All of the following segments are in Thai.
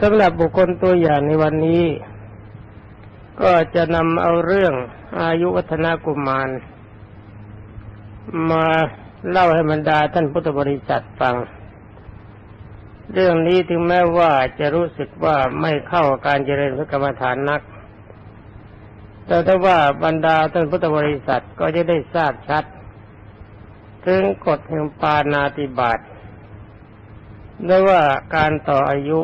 สำหรับบุคคลตัวอย่างในวันนี้ ก็จะนำเอาเรื่องอายุวัฒนากุมาร มาเล่าให้บรรดาท่านพุทธบริษัทฟัง เรื่องนี้ถึงแม้ว่าจะรู้สึกว่าไม่เข้าการเจริญพระกรรมฐานนัก แต่ถ้าว่าบรรดาท่านพุทธบริษัทก็จะได้ทราบชัด ถึงกฎแห่งปานาติบาตได้ว่าการต่ออายุ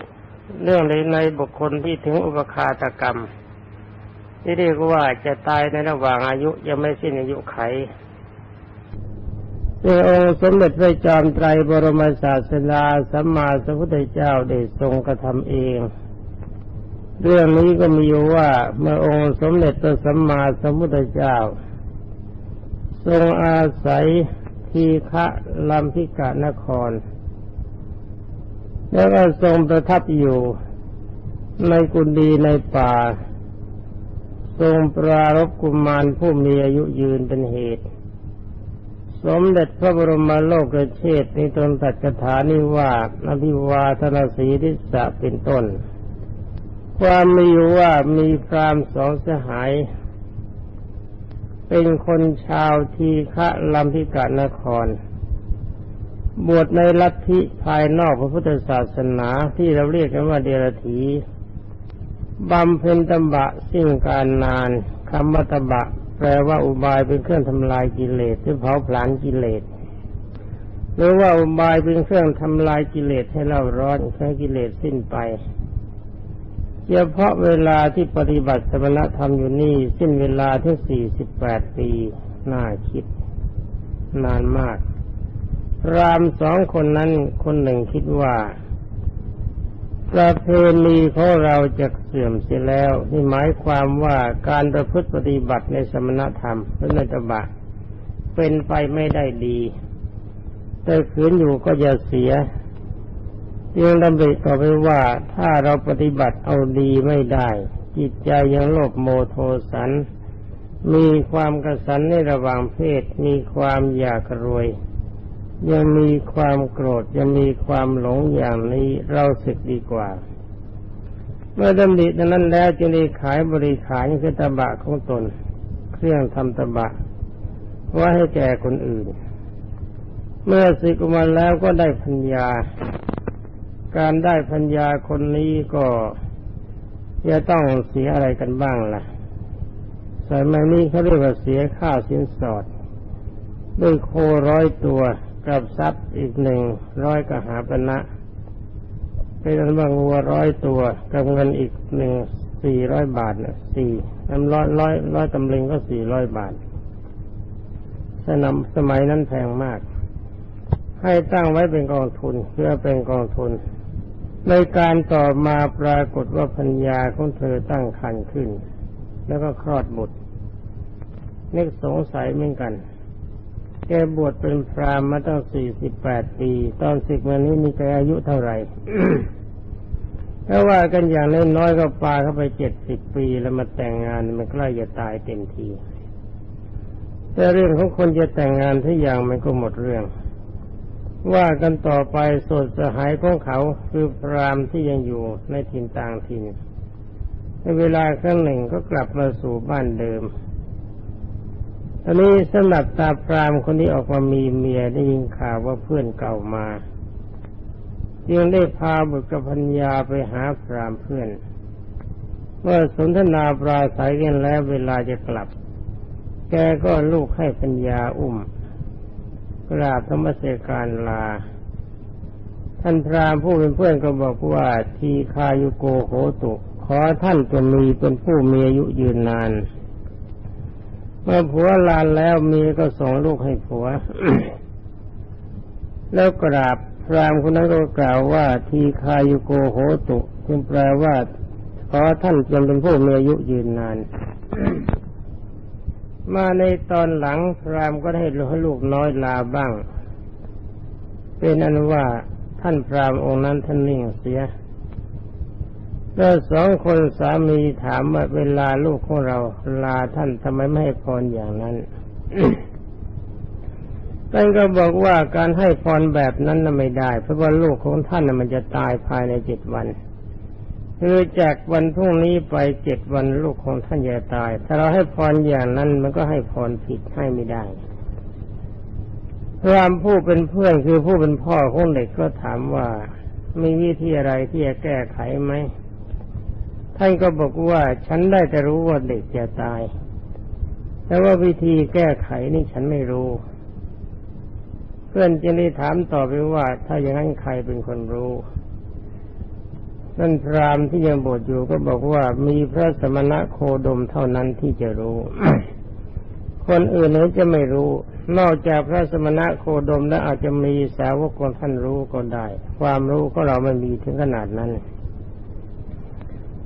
เรื่องในในบุคคลที่ถึงอุปคาตกรรม ที่เรียกว่าจะตายในระหว่างอายุยังไม่สิ้นอายุไขในองค์สมเด็จพระจอมไตรบรมศาสดาสัมมาสัมพุทธเจ้าได้ทรงกระทำเอง เรื่องนี้ก็มีอยู่ว่าเมื่อองค์สมเด็จพระสัมมาสัมพุทธเจ้า ทรงอาศัยทีฆะลัมพิกานคร แล้วก็ทรงประทับอยู่ ในกุฏิในป่า ทรงปรารบกุมารผู้มีอายุยืนเป็นเหตุ สมเด็จพระบรมโลกเชษในตนตัดคาถานิว่าอภิวาทนาสีทิสะเป็นต้น ความมีอยู่ว่ามีพรามสองสหาย เป็นคนชาวทีฆะลัมพิกานคร บวชในลัทธิภายนอกพระพุทธศาสนาที่เราเรียกกันว่าเดรถีบำเพ็ญตบะสิ่งการนานคำว่าตบะ แปลว่าอุบายเป็นเครื่องทำลายกิเลสหรือเผาผลาญกิเลสหรือว่าอุบายเป็นเครื่องทำลายกิเลสให้เราร้อนให้กิเลสสิ้นไปเฉพาะเวลาที่ปฏิบัติสมณธรรมอยู่นี่สิ้นเวลาที่สี่สิบแปดปี น่าคิด นานมาก รามสองคนนั้นคนหนึ่งคิดว่า ประเพณีของเราจะเสื่อมเสียแล้ว นี่หมายความว่าการประพฤติปฏิบัติในสมณธรรมหรือในตบะเป็นไปไม่ได้ดีแต่ขืนอยู่ก็จะเสียยังดำริต่อไปว่าถ้าเราปฏิบัติเอาดีไม่ได้ จิตใจยังโลภโมโทสัน มีความกระสันในระหว่างเพศ มีความอยากรวย ยังมีความโกรธยังมีความหลงอย่างนี้เราศึกดีกว่า เมื่อดำริดังนั้นแล้วจึงได้ขายบริขารคือตบะของตน เครื่องทำตบะไว้ให้แก่คนอื่น เมื่อสึกออกมาแล้วก็ได้พัญญา การได้พัญญาคนนี้ก็จะต้องเสียอะไรกันบ้างล่ะสมัยนี้เขาเรียกว่าเสียค่าสินสอดด้วยโคร้อยตัว กับทรัพย์อีกหนึ่งร้อยกหาปณะเป็นอันว่างัวร้อยตัวกับเงินอีกหนึ่งสี่ร้อยบาทนะสี่น้ำร้อยร้อยร้อยตำลึงก็สี่ร้อยบาทสนามสมัยนั้นแพงมาก ให้ตั้งไว้เป็นกองทุนเพื่อเป็นกองทุน ในการต่อมาปรากฏว่าพัญญาของเธอตั้งครรภ์ขึ้น แล้วก็คลอดบุตรนึกสงสัยเหมือนกัน แกบวชเป็นพรามมาตั้งสี่สิบแปดปี ตอนสิบวันนี้มีแกอายุเท่าไหร่ถ้าว่ากันอย่างน้อยๆก็ปาเข้าไปเจ็ดสิบปีแล้วมาแต่งงานมันใกล้จะตายเต็มที แต่เรื่องของคนจะแต่งงานทุกอย่างมันก็หมดเรื่อง ว่ากันต่อไปสดสหายของเขาคือพรามที่ยังอยู่ในถิ่นต่างถิ่นในเวลาครั้งหนึ่งก็กลับมาสู่บ้านเดิม อนนี้สำหรับตาพรามคนนี้ออกมามีเมียได้ยินข่าวว่าเพื่อนเก่ามาจึงได้พาบุตรกับพัญญาไปหาพรามเพื่อน เมื่อสนทนาปราศัยกันแล้วเวลาจะกลับ แกก็ลูกให้พัญญาอุ้ม กราบธรรมเสการลา ท่านพรามผู้เป็นเพื่อนก็บอกว่าทีคายุโกโหตุ ขอท่านจงมีเป็นผู้มีอายุยืนนาน มื่อผัวลานแล้วเมียก็ส่งลูกให้ผัว แล้วกราบพรามคนนั้นก็กล่าวว่า ทีคายุโกโหตุจึงแปลว่าขอท่านจงเป็นผู้มีอายุยืนนาน มาในตอนหลังพรามก็ได้ให้ลูกน้อยลาบ้าง เป็นอันว่าท่านพรามองค์นั้นท่านนิ่งเสีย แล้วสองคนสามีถามว่าเวลาลูกของเรา ลาท่านทำไมไม่ให้พรอย่างนั้นท่านก็บอกว่าการให้พรแบบนั้นน่ะไม่ได้ เพราะว่าลูกของท่านน่ะมันจะตายภายในเจ็ดวัน คือจากวันพรุ่งนี้ไปเจ็ดวันลูกของท่านจะตาย ถ้าเราให้พรอย่างนั้นมันก็ให้พรผิดให้ไม่ได้พรามผู้เป็นเพื่อนคือผู้เป็นพ่อของเด็กก็ถามว่ามีวิธีอะไรที่จะแก้ไขไหม ท่านก็บอกว่าฉันได้แต่รู้ว่าเด็กจะตาย แต่ว่าวิธีแก้ไขนี่ฉันไม่รู้ เพื่อนจึงได้ถามต่อไปว่า ถ้าอย่างนั้นใครเป็นคนรู้นั่นพรามที่ยังบวชอยู่ก็บอกว่ามีพระสมณะโคดมเท่านั้นที่จะรู้ คนอื่นนั้นจะไม่รู้ นอกจากพระสมณะโคดมแล้วอาจจะมีสาวกคนท่านรู้ก็ได้ ความรู้ก็เราไม่มีถึงขนาดนั้น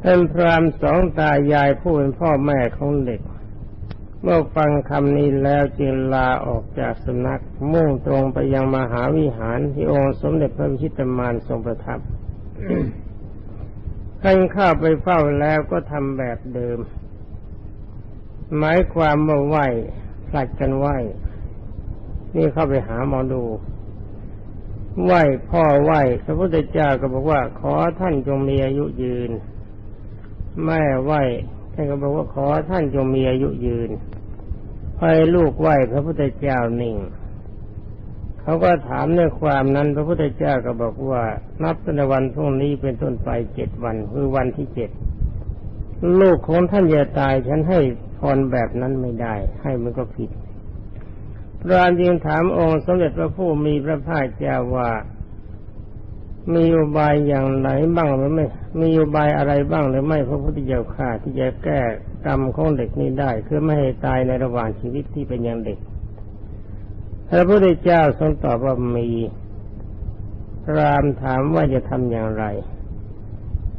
ท่านพรามสองตายายผู้เป็นพ่อแม่ของเด็ก เมื่อฟังคำนี้แล้วจึงลาออกจากสำนักมุ่งตรงไปยังมหาวิหารที่องค์สมเด็จพระวิชิตมารทรงประทับท่านเข้าไปเฝ้าแล้วก็ทำแบบเดิม หมายความว่าไหวผลัดกันไหวนี่เข้าไปหาหมอดู ไหวพ่อไหวพระพุทธเจ้าก็บอกว่า ขอท่านจงมีอายุยืน แม่ไหวท่านก็บอกว่าขอท่านจงมีอายุยืนพอลูกไหวพระพุทธเจ้านิ่งเขาก็ถามในความนั้น พระพุทธเจ้าก็บอกว่า นับตั้งแต่วันพรุ่งนี้เป็นต้นไปเจ็ดวันคือวันที่เจ็ดลูกของท่านจะตายฉันให้พรแบบนั้นไม่ได้ ให้มันก็ผิดพระราจึงถามองค์สมเด็จพระผู้มีพระภาคเจ้าว่า มีอุบายอย่างไหนบ้างหรือไม่ มีอุบายอะไรบ้างหรือไม่พระพุทธเจ้าข้าที่จะแก้กรรมของเด็กนี้ได้ คือไม่ให้ตายในระหว่างชีวิตที่เป็นยังเด็ก พระพุทธเจ้าทรงตอบว่ามีรามถามว่าจะทำอย่างไร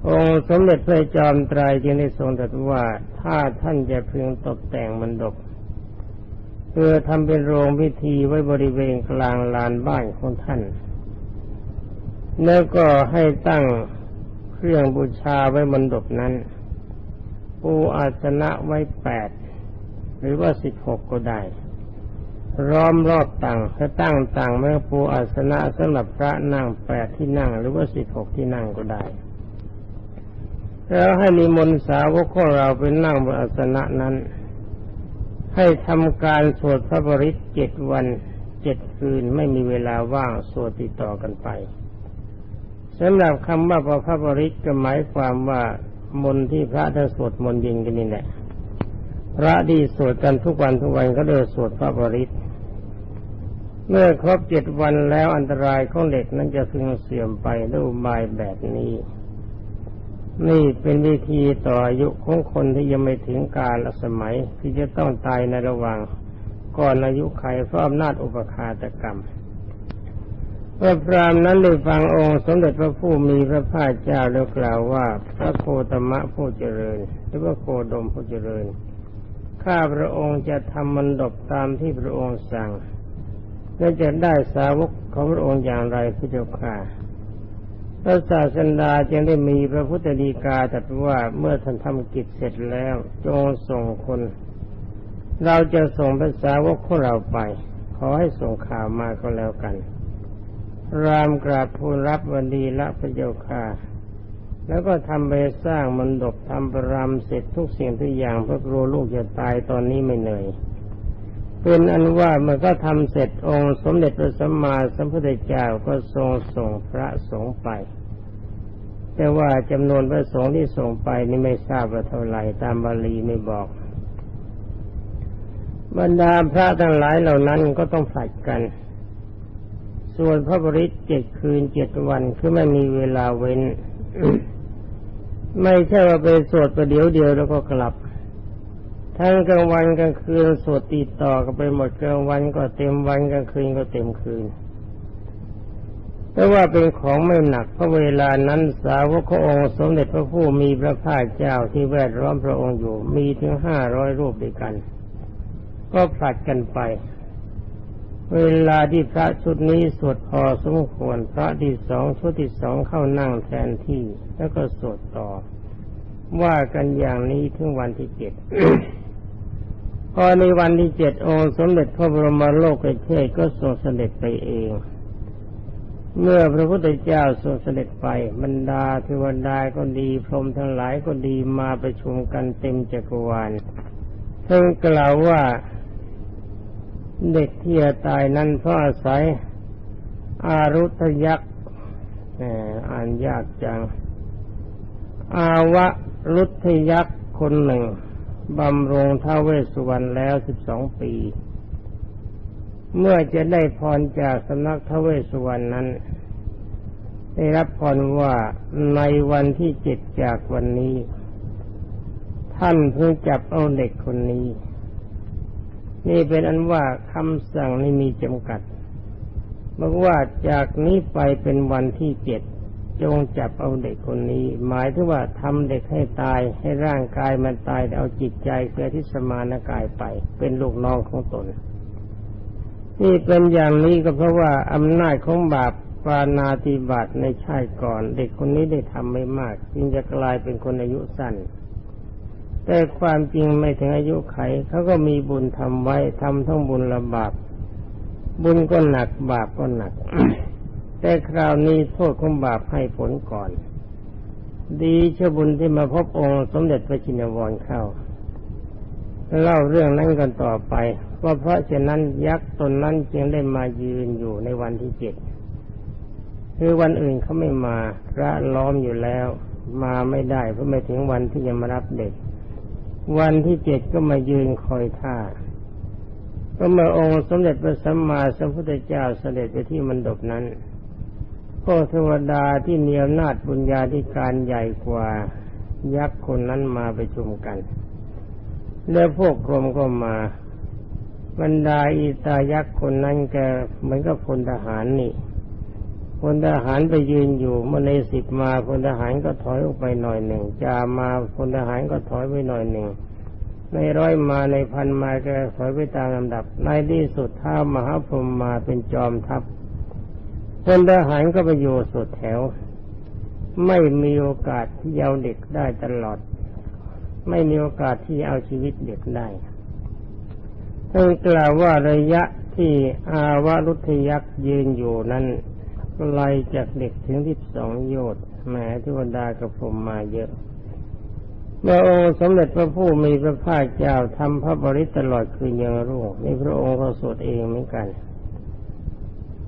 องค์สมเด็จพระจอมไตรจึงได้ทรงตรัสว่าถ้าท่านจะพึงตกแต่งมันดกเพื่อทำเป็นโรงพิธีไว้บริเวณกลางลานบ้านของท่าน แล้วก็ให้ตั้งเครื่องบูชาไว้บนดกนั้น ปูอาสนะไว้แปดหรือว่าสิบหกก็ได้ร้อมรอบตังถ้าตั้งตังเมื่อปูอาสนะสำหรับพระนั่งแปดที่นั่ง หรือว่าสิบหกที่นั่งก็ได้ แล้วให้นิมนต์สาวกของเราไปนั่งบนอาสนะนั้น ให้ทำการสวดพระบริตเจ็ดวันเจ็ดคืนไม่มีเวลาว่างสวดติดต่อกันไป สำหรับคำว่าพระบริตก็หมายความว่ามนที่พระท่านสวดมนต์ยิงกันนี่แหละพระดีสวดกันทุกวันทุกวันก็เดินสวดพระบริตเมื่อครบเจ็ดวันแล้วอันตรายของเด็กนั้นจะพึงเสื่อมไปด้วยอุบายแบบนี้ นี่เป็นวิธีต่ออายุของคนที่ยังไม่ถึงกาลสมัยที่จะต้องตายในระหว่างก่อนอายุไขเพราะอำนาจอุปคาตกรรม เมื่อพรามนั้นได้ฟังองค์สมเด็จพระผู้มีพระภาคเจ้าแล้วกล่าวว่า พระโคตมะผู้เจริญ หรือว่าโคดมผู้เจริญ ข้าพระองค์จะทำมันดบตามที่พระองค์สั่ง และจะได้สาวกของพระองค์อย่างไรพระเจ้าค่ะ พระศาสดาจึงได้มีพระพุทธดีกาตรัสว่าเมื่อท่านทำกิจเสร็จแล้วจงส่งคน เราจะส่งภาษาวกของเราไป ขอให้ส่งข่าวมาก็แล้วกัน รามกราบทูลรับวันดีละพระเจ้าค่ะ แล้วก็ทำไปสร้างมันดบทำประรำเสร็จทุกสิ่งทุกอย่างเพื่อกลัวลูกจะตายตอนนี้ไม่เหนื่อยเป็นอันว่ามันก็ทำเสร็จองค์สมเด็จพระสัมมาสัมพุทธเจ้าก็ทรงส่งพระสงฆ์ไป แต่ว่าจำนวนพระสงฆ์ที่ส่งไปนี่ไม่ทราบว่าเท่าไหร่ตามบาลีไม่บอก บรรดาพระทั้งหลายเหล่านั้นก็ต้องผัดกัน ส่วนพระบริษเจ็ดคืนเจ็ดวันคือไม่มีเวลาเว้น ไม่ใช่ว่าไปสวดประเดี๋ยวเดียวแล้วก็กลับ ทั้งกลางวันกลางคืนสวดติดต่อกันไปหมดกลางวันก็เต็มวันกลางคืนก็เต็มคืนแต่ว่าเป็นของไม่หนักเพราะเวลานั้นสาวกขององค์สมเด็จพระผู้มีพระภาคเจ้าที่แวดล้อมพระองค์อยู่มีถึงห้าร้อยรูปด้วยกัน ก็ผลัดกันไป เวลาที่พระชุดนี้สวดพอสมควรพระที่สองชุดที่สองเข้านั่งแทนที่แล้วก็สวดต่อ ว่ากันอย่างนี้ถึงวันที่เจ็ดพอในวันที่เจ็ดองค์สมเด็จพระบรมโลกเทศก็ทรงเสด็จไปเอง เมื่อพระพุทธเจ้าทรงเสด็จไปบรรดาเทวดาก็ดีพรหมทั้งหลายก็ดีมาประชุมกันเต็มจักรวาลท่านกล่าวว่า เด็กที่จะตายนั้นเพราะอาศัยอารุทยักษ์แหมอ่านยากจัง อาวะรุทยักษ์คนหนึ่งบำรงท้าวเวสสุวรรณแล้วสิบสองปี เมื่อจะได้พรจากสำนักท้าวเวสสุวรรณนั้น ได้รับพรว่าในวันที่เจ็ดจากวันนี้ ท่านเพิ่งจับเอาเด็กคนนี้ นี่เป็นอันว่าคำสั่งนี่มีจำกัดบอกว่าจากนี้ไปเป็นวันที่เจ็ดจงจับเอาเด็กคนนี้ หมายถึงว่าทำเด็กให้ตายให้ร่างกายมันตายแต่เอาจิตใจเพื่อที่สมานกายไป เป็นลูกน้องของตน นี่เป็นอย่างนี้ก็เพราะว่าอำนาจของบาปปานาติบาตในชาติก่อน เด็กคนนี้ได้ทำไม่มาก จึงจะกลายเป็นคนอายุสั้น แต่ความจริงไม่ถึงอายุไขเขาก็มีบุญทำไว้ทำทั้งบุญและบาปบุญก็หนักบาปก็หนัก แต่คราวนี้โทษของบาปให้ผลก่อน ดีเชื่อบุญที่มาพบองค์สมเด็จพระจินวรเข้าเล่าเรื่องนั้นกันต่อไป ว่าเพราะฉะนั้นยักษ์ตนนั้นจึงได้มายืนอยู่ในวันที่เจ็ดคือวันอื่นเขาไม่มาพระล้อมอยู่แล้ว มาไม่ได้เพราะไม่ถึงวันที่จะมารับเด็ก วันที่เจ็ดก็มายืนคอยท่า ก็เมื่อองค์สมเด็จพระสัมมาสัมพุทธเจ้าเสด็จไปที่มันดบนั้นพวกเทวดาที่มีอำนาจบุญญาธิการใหญ่กว่ายักษ์คนนั้นมาไปชุมกัน แล้วพวกพรมก็มา บรรดาอีตายักษ์คนนั้นแกเหมือนกับพลทหารนี่ พลทหารไปยืนอยู่เมื่อในสิบมาพลทหารก็ถอยออกไปหน่อยหนึ่งจามาพลทหารก็ถอยไปหน่อยหนึ่งในร้อยมาในพันมาแกถอยไปตามลำดับ ในที่สุดท้ามหาพรหมมาเป็นจอมทัพพลทหารก็ไปอยู่สุดแถว ไม่มีโอกาสที่เอาเด็กได้ตลอด ไม่มีโอกาสที่เอาชีวิตเด็กได้ท่านกล่าวว่าระยะที่อาวรุทยักษ์ยืนอยู่นั้น ไกลจากเด็กถึงที่สองโยชน์แหมเทวดากับผมมาเยอะเมื่อองค์สมเด็จพระผู้มีพระภาคเจ้าทำพระบริตตลอดคืนยังรุ่งในพระองค์ก็สวดเองเหมือนกัน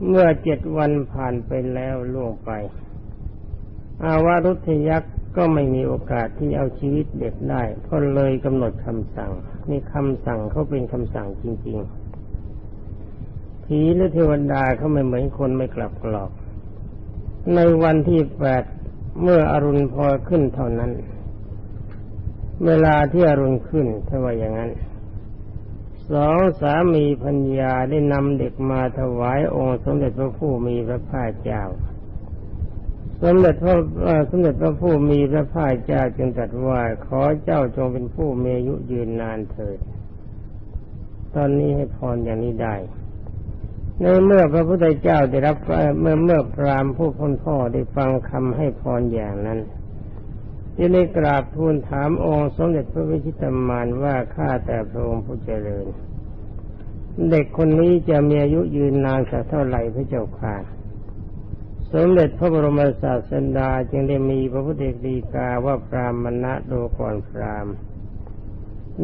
เมื่อเจ็ดวันผ่านไปแล้วล่วงไป อาวารุทยักษ์ก็ไม่มีโอกาสที่เอาชีวิตเด็กได้ ก็เลยกำหนดคำสั่งนี่คำสั่งเขาเป็นคำสั่งจริง ๆ ผีหรือเทวดาเขาไม่เหมือนคนไม่กลับกรอก ในวันที่แปดเมื่ออรุณพอขึ้นเท่านั้น เวลาที่อรุณขึ้นถ้าว่าอย่างนั้นสองสามีพัญญาได้นำเด็กมาถวายองค์สมเด็จพระผู้มีพระภาคเจ้า สมเด็จพระสมเด็จพระผู้มีพระภาคเจ้าจึงตรัสว่าขอเจ้าจงเป็นผู้มีอายุยืนนานเถิด ตอนนี้ให้พรอย่างนี้ได้ ในเมื่อพระพุทธเจ้าได้รับเมื่อเมื่อพรามผู้พ้นพ่อได้ฟังคำให้พรอย่างนั้นจึงได้กราบทูลถามองค์สมเด็จพระวิชิตามานว่าข้าแต่พระองค์ผู้เจริญ เด็กคนนี้จะมีอายุยืนนานสักเท่าไหร่พระเจ้าค่ะสมเด็จพระบรมศาสดาจึงได้มีพระพุทธดีกาว่าพรามณะดูก่อนพราม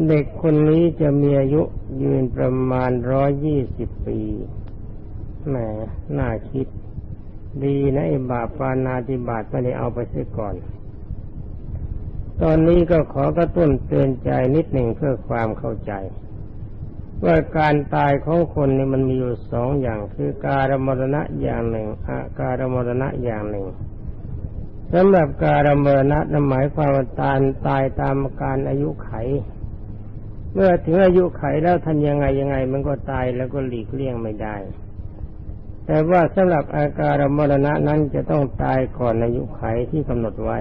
เด็กคนนี้จะมีอายุยืนประมาณร้อยยี่สิบปี แหมน่าคิด ดีนะไอ้บาปปานาติบาตไม่ได้เอาไปเสียก่อน ตอนนี้ก็ขอกระตุ้นเตือนใจนิดหนึ่งเพื่อความเข้าใจ ว่าการตายของคนนี่มันมีอยู่สองอย่างคือการมรณะอย่างหนึ่งอาการมรณะอย่างหนึ่งสำหรับการมรณะนั้นหมายความว่าตายตายตามการอายุไข เมื่อถึงอายุไขแล้วทันยังไงยังไง มันก็ตายแล้วก็หลีกเลี่ยงไม่ได้ แต่ว่าสำหรับอาการมรณะนั้นจะต้องตายก่อนอายุไขที่กำหนดไว้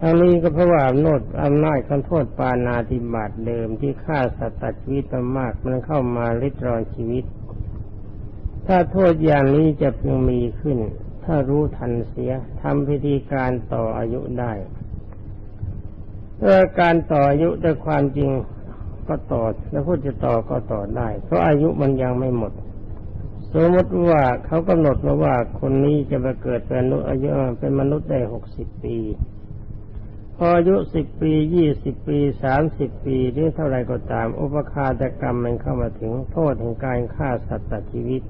ทั้งนี้ก็เพราะว่าอำนาจอำนาจคันโทษปานาติบาตเดิมที่ฆ่าสัตว์ตัดชีวิตมามากมันเข้ามาริดรอนชีวิต ถ้าโทษอย่างนี้จะเพียงมีขึ้น ถ้ารู้ทันเสียทำพิธีการต่ออายุได้เมื่อการต่ออายุด้วยความจริงก็ต่อ แล้วพูดจะต่อก็ต่อได้ เพราะอายุมันยังไม่หมด สมมติว่าเขากำหนดมาว่าคนนี้จะมาเกิดเป็นมนุษย์อายุเป็นมนุษย์ได้หกสิบปี พออายุสิบปียี่สิบปีสามสิบปีหรือเท่าไรก็ตาม อุปคาตกรรมมันเข้ามาถึงโทษแห่งการฆ่าสัตว์ตัดชีวิต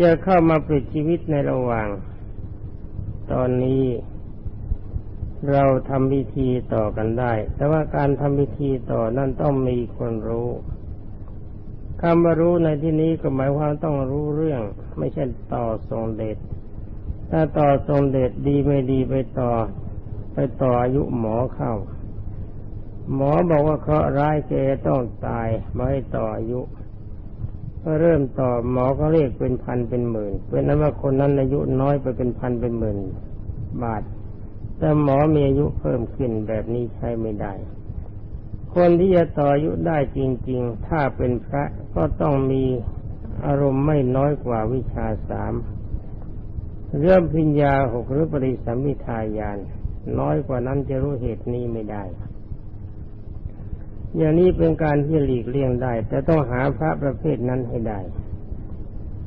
จะเข้ามาปลิดชีวิตในระหว่าง ตอนนี้เราทำพิธีต่อกันได้ แต่ว่าการทำพิธีต่อนั่นต้องมีคนรู้ คำว่ารู้ในที่นี้ก็หมายความต้องรู้เรื่อง ไม่ใช่ต่อทรงเดชถ้าต่อทรงเดชดีไม่ดีไปต่อ ไปต่ออายุหมอเข้า หมอบอกว่าเคราะห์ร้ายแกต้องตายไม่ให้ต่ออายุก็เริ่มต่อหมอก็เรียกเป็นพันเป็นหมื่นเป็นนั้นว่าคนนั้นอายุน้อยไปเป็นพันเป็นหมื่นบาท แต่หมอมีอายุเพิ่มขึ้นแบบนี้ใช้ไม่ได้ คนที่จะต่ออายุได้จริง ๆ ถ้าเป็นพระก็ต้องมีอารมณ์ไม่น้อยกว่าวิชาสามเรื่องพิญญาหกหรือปริสัมมิทายาน น้อยกว่านั้นจะรู้เหตุนี้ไม่ได้ อย่างนี้เป็นการที่หลีกเลี่ยงได้ แต่ต้องหาพระประเภทนั้นให้ได้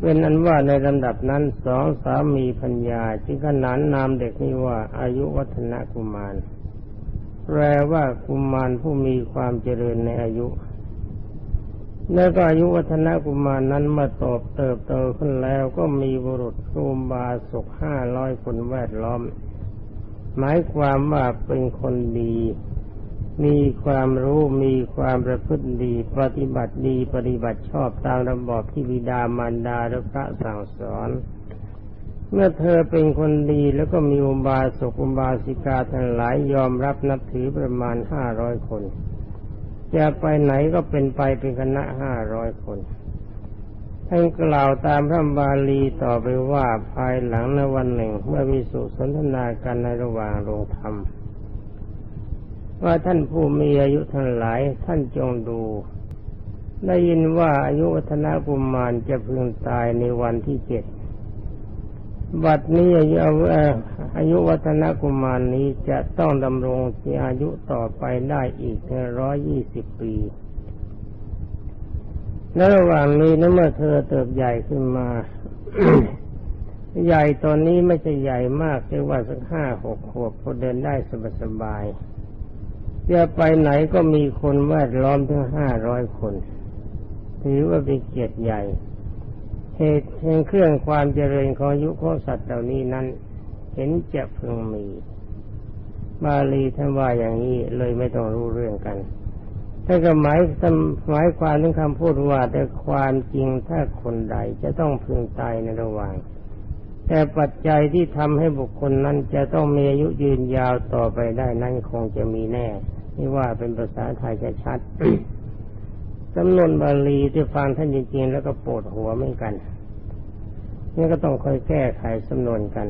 เป็นอันว่าในลำดับนั้นสองสามีพัญญาจึงขนานนามเด็กนี้ว่าอายุวัฒนกุมาร แปลว่ากุมารผู้มีความเจริญในอายุ แล้วก็อายุวัฒนกุมารนั้นเมื่อตอบเติบโตขึ้นแล้วก็มีบุรุษรูมบาศกห้าร้อยคนแวดล้อม หมายความว่าเป็นคนดี มีความรู้มีความประพฤติดี ปฏิบัติดีปฏิบัติชอบตามระบอบที่บิดามารดาและพระสั่งสอน เมื่อเธอเป็นคนดีแล้วก็มีอุบาสกอุบาสิกาทั้งหลายยอมรับนับถือประมาณห้าร้อยคน จะไปไหนก็เป็นไปเป็นคณะห้าร้อยคนท่านกล่าวตามพระบาลีต่อไปว่าภายหลังในวันหนึ่งเมื่อมีสุสนทนากันในระหว่างโรงธรรม ว่าท่านผู้มีอายุทั้งหลายท่านจงดู ได้ยินว่าอายุวัฒนกุมารจะพึงตายในวันที่เจ็ด บัดนี้อายุอายุวัฒนกุมารนี้จะต้องดำรงที่อายุต่อไปได้อีกร้อยยี่สิบปีในระหว่างนี้นั้นเมื่อเธอเติบใหญ่ขึ้นมา ใหญ่ตอนนี้ไม่ใช่ใหญ่มากเรียกว่าสักห้าหกขวบพอเดินได้สบายๆจะไปไหนก็มีคนแวดล้อมถึงห้าร้อยคน ถือว่าเป็นเกียรติใหญ่ เหตุแห่งเครื่องความเจริญของยุของสัตว์เหล่านี้นั้น เห็นจะพึงมี บาลีท่านว่าอย่างนี้เลยไม่ต้องรู้เรื่องกันแต่ก็หมายหมายความถึงคำพูดว่าแต่ความจริงถ้าคนใดจะต้องพึงตายในระหว่าง แต่ปัจจัยที่ทำให้บุคคลนั้นจะต้องมีอายุยืนยาวต่อไปได้นั้นคงจะมีแน่ นี่ว่าเป็นภาษาไทยจะชัด จำนวนบาลีที่ฟังท่านจริงๆแล้วก็ปวดหัวเหมือนกัน นี่ก็ต้องคอยแก้ไขสำนวนกัน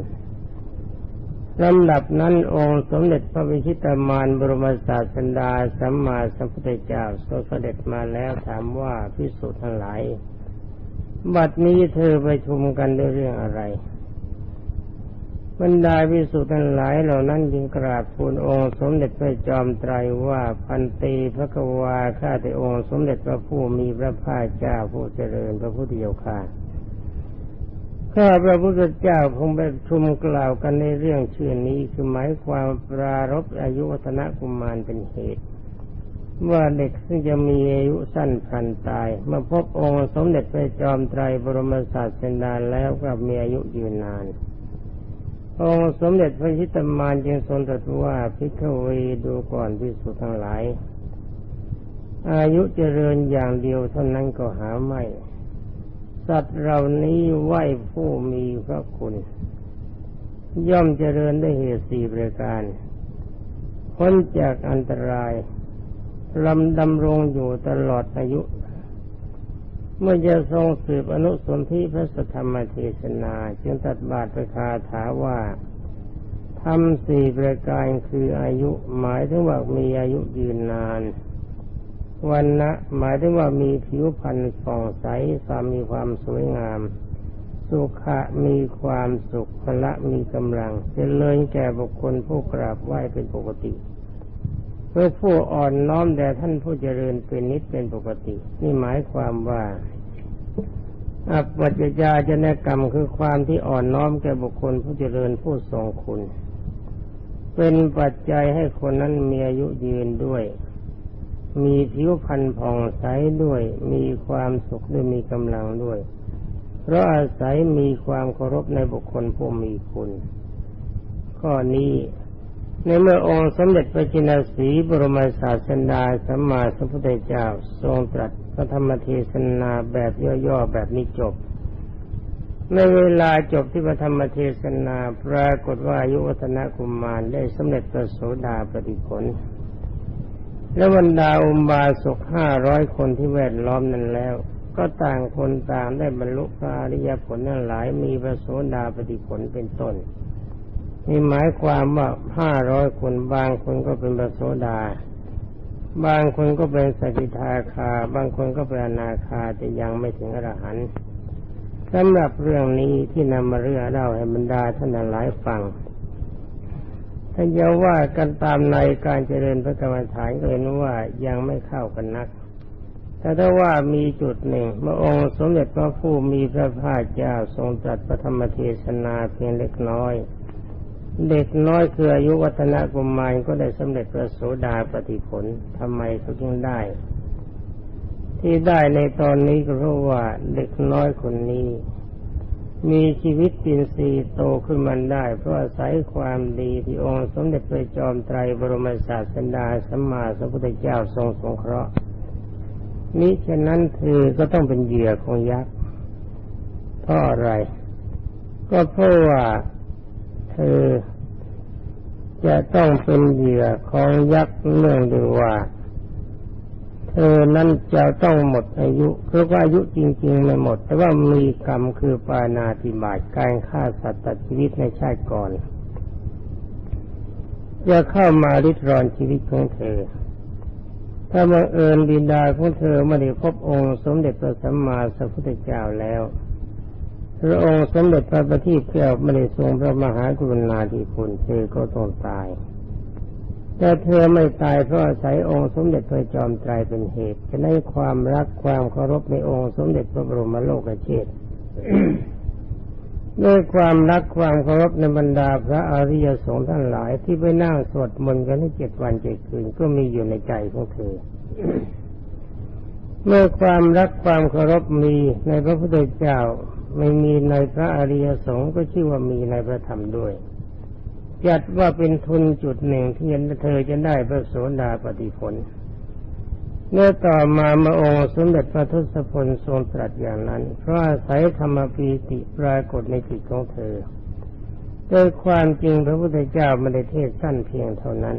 ลำดับนั้นองค์สมเด็จพระวิชิตามานบรมศาสดาสัมมาสัมพุทธเจ้าทรงเสด็จมาแล้วถามว่าพิสุทั้งหลาย บัดนี้เธอไปชุมกันด้วยเรื่องอะไร บรรดาพิสุทธิ์ทั้งหลายเหล่านั้นจึงกราบทูลองค์สมเด็จพระจอมไตรว่าพันตีพระกวาข้าแต่องค์สมเด็จพระผู้มีพระภาคเจ้าผู้เจริญพระพุทธเจ้าค่ะข้าพระพุทธเจ้าคงไปชุมกล่าวกันในเรื่องเชื่อนี้คือหมายความปรารบอายุวัฒนกุมารเป็นเหตุ ว่าเด็กซึ่งจะมีอายุสั้นพันตายเมื่อพบองค์สมเด็จพระจอมไตรบรมศาสดาแล้วก็มีอายุยืนนาน องค์สมเด็จพระชิตมารจึงทรงตรัสว่าพิฆเวดูก่อนพิสุทั้งหลาย อายุเจริญอย่างเดียวเท่านั้นก็หาไม่ สัตว์เหล่านี้ไหวผู้มีพระคุณ ย่อมเจริญได้เหตุสี่ประการพ้นจากอันตรายลำดำรงอยู่ตลอดอายุ เมื่อจะทรงสืบอนุสนธิพระสธรรมเทศนา จึงตัดบาทประคาถาว่าทำสี่ประการคืออายุหมายถึงว่ามีอายุยืนนาน วันนะหมายถึงว่ามีผิวพรรณฝ่องใสความมีความสวยงาม สุขะมีความสุขพละมีกำลังเจริญแก่บุคคลผู้กราบไหว้เป็นปกติ เพื่อผู้อ่อนน้อมแด่ท่านผู้เจริญเป็นนิดเป็นปกติ นี่หมายความว่าอัปปัจจยาจนกรรมคือความที่อ่อนน้อมแก่บุคคลผู้เจริญผู้ทรงคุณ เป็นปัจจัยให้คนนั้นมีอายุยืนด้วย มีผิวพรรณผ่องใสด้วย มีความสุขด้วยมีกำลังด้วย เพราะอาศัยมีความเคารพในบุคคลผู้มีคุณข้อนี้ ในเมื่อองค์สมเด็จพระจินสีบรมศาสดาสัมมาสัมพุทธเจ้า ทรงตรัสพระธรรมเทศนาแบบย่อๆแบบนี้จบ ในเวลาจบที่พระธรรมเทศนาปรากฏว่าอายุวัฒนกุมมารได้สำเร็จพระโสดาปฏิผล และบรรดาอุบาสกห้าร้อยคนที่แวดล้อมนั้นแล้ว ก็ต่างคนต่างได้บรรลุพระอริยผลนั้นหลายมีพระโสดาปฏิผลเป็นต้น นี่หมายความว่าห้าร้อยคนบางคนก็เป็นพระโสดา บางคนก็เป็นสกิทาคา บางคนก็เป็นอนาคาแต่ยังไม่ถึงอรหันต์สำหรับเรื่องนี้ที่นำมาเรื่องเล่าให้บรรดาท่านหลายฟังถ้านจะว่ากันตามในการเจริญพระกรรมฐานก็เห็นว่ายังไม่เข้ากันนัก แต่ถ้าว่ามีจุดหนึ่งเมื่อองค์สมเด็จพระผู้มีพระภาคเจ้าทรงตรัสพระธรรมเทศนาเพียงเล็กน้อย เด็กน้อยคืออายุวัฒนกุมารก็ได้สำเร็จพระโสดาปฏิผลทำไมเขาจึงได้ ที่ได้ในตอนนี้ก็เพราะว่าเด็กน้อยคนนี้ มีชีวิตปินสีโตขึ้นมาได้ เพราะอาศัยความดีที่องค์สมเด็จพระจอมไตรบรมศาสดาสัมมาสัมพุทธเจ้าทรงสงเคราะห์นี้ฉะนั้นเธอก็ต้องเป็นเหยื่อของยักษ์เพราะอะไร ก็เพราะว่า ธอ จะต้องเป็นเหยื่อของยักษ์เนื่องด้วยว่า เธอนั้นจะต้องหมดอายุคือว่าอายุจริงๆไม่หมด แต่ว่ามีกรรมคือปานาติบาตการฆ่าสัตว์ตัดชีวิตในชาติก่อนจะเข้ามาริดรอนชีวิตของเธอ ถ้าบังเอิญบิดาของเธอไม่ได้พบองค์สมเด็จพระสัมมาสัมพุทธเจ้าแล้ว พระองค์สมเด็จพระบัณฑิตแก้วไม่ได้ทรงพระมหากรุณาธิคุณเธอก็ต้องตาย แต่เธอไม่ตายเพราะอาศัยองค์สมเด็จพระจอมไตรเป็นเหตุจะได้ความรักความเคารพในองค์สมเด็จพระบรมโลกเชษด้วยความรักความเคารพในบรรดาพระอริยสงฆ์ท่านหลายที่ไปนั่งสวดมนต์กันให้เจ็ดวันเจ็ดคืนก็มีอยู่ในใจของเธอเมื่อความรักความเคารพมีในพระพุทธเจ้า ไม่มีในพระอริยสงฆ์ก็ชื่อว่ามีในพระธรรมด้วย จัดว่าเป็นทุนจุดหนึ่งที่เธอจะได้พระโสดาปฏิผลเมื่อต่อมามาองค์สมเด็จพระทศพลทรงตรัสอย่างนั้น เพราะอาศัยธรรมปีติปรากฏในจิตของเธอ โดยความจริงพระพุทธเจ้าไม่ได้เทศสั้นเพียงเท่านั้น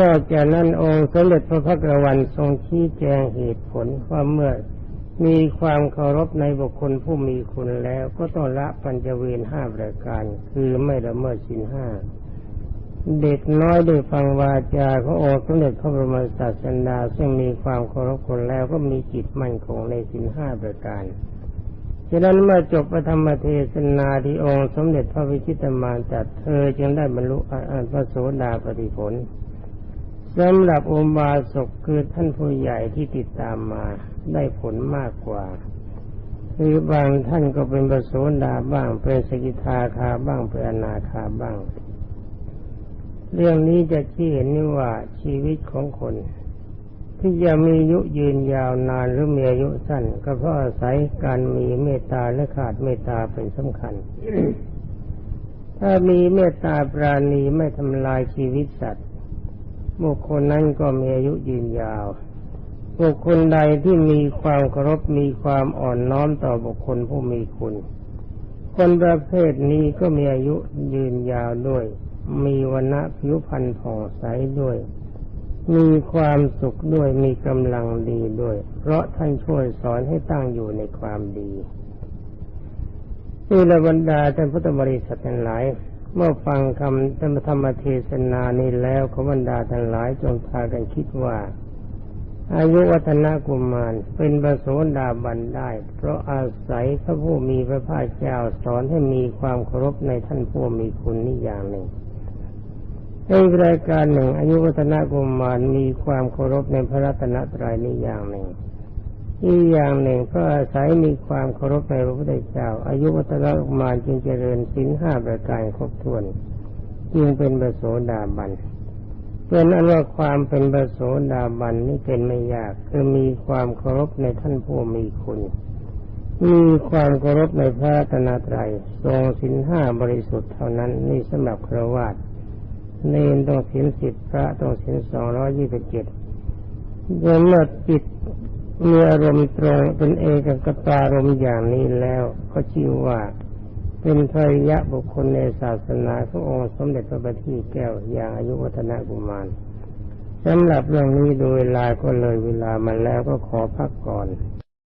นอกจากนั้นองค์สมเด็จพระพักวันทรงชี้แจงเหตุผลว่าเมื่อ มีความเคารพในบุคคลผู้มีคุณแล้วก็ต้องละปัญจเวรห้าประการ คือไม่ละเมิดสินห้าเด็กน้อยได้ฟังวาจาขององค์สมเด็จพระบรมศาสดาซึ่งมีความเคารพคนแล้วก็มีจิตมั่นคงในสินห้าประการฉะนั้นเมื่อจบพระธรรมเทศนาที่องค์สมเด็จพระวิชิตมารจัดเธอจึงได้บรรลุพระโสดาปฏิผลสำหรับอุบาสกคือท่านผู้ใหญ่ที่ติดตามมา ได้ผลมากกว่า หรือบางท่านก็เป็นประโสดาบ้าง เป็นสกิทาคาบ้างเป็นอนาคาบ้าง เรื่องนี้จะชี้เห็นนี่ว่าชีวิตของคน ที่จะมีอายุยืนยาวนานหรือมีอายุสั้น ก็เพราะอาศัยการมีเมตตาและขาดเมตตาเป็นสำคัญถ้ามีเมตตาปราณีไม่ทำลายชีวิตสัตว์บุคคลนั้นก็มีอายุยืนยาว บุคคลใดที่มีความเคารพมีความอ่อนน้อมต่อบุคคลผู้มีคุณ คนประเภทนี้ก็มีอายุยืนยาวด้วย มีวันณะผิวพรรณผ่องใสด้วย มีความสุขด้วยมีกำลังดีด้วย เพราะท่านช่วยสอนให้ตั้งอยู่ในความดีนี่ละบรรดาท่านพุทธบริษัททั้งหลายเมื่อฟังคำธรรมเทศนานี้แล้วขบรรดาทั้งหลายจงพากันคิดว่า อายุวัฒนกุมารเป็นประโสดาบันได้ เพราะอาศัยพระผู้มีพระภาคเจ้าสอนให้มีความเคารพในท่านผู้มีคุณนี่อย่างหนึ่งในรายการหนึ่ง อายุวัฒนกุมารมีความเคารพในพระรัตนตรัยนี่อย่างหนึ่งอีกอย่างหนึ่งก็อาศัยมีความเคารพในพระพุทธเจ้า อายุวัตรกุมารจึงเจริญศีลห้าประการครบถ้วน จึงเป็นประโสดาบัน เป็นอันว่าความเป็นประโสดาบันนี่เป็นไม่ยากคือมีความเคารพในท่านผู้มีคุณ มีความเคารพในพระรัตนตรัยทรงศีลห้าบริสุทธิ์เท่านั้นนี่สำหรับครวาตเนนต้องศีลสิบพระต้องศีลสองร้อยยี่สิบเจ็ดเมื่อจิตมีอารมณ์ตรงเป็นเอกกตารมอย่างนี้แล้ว ก็ชื่อว่า เป็นพระยะบุคคลในศาสนาขององค์สมเด็จพระบัณฑิตแก้วอย่างอายุวัฒนกุมารสำหรับเรื่องนี้โดยลาก็เลยเวลามาแล้วก็ขอพักก่อน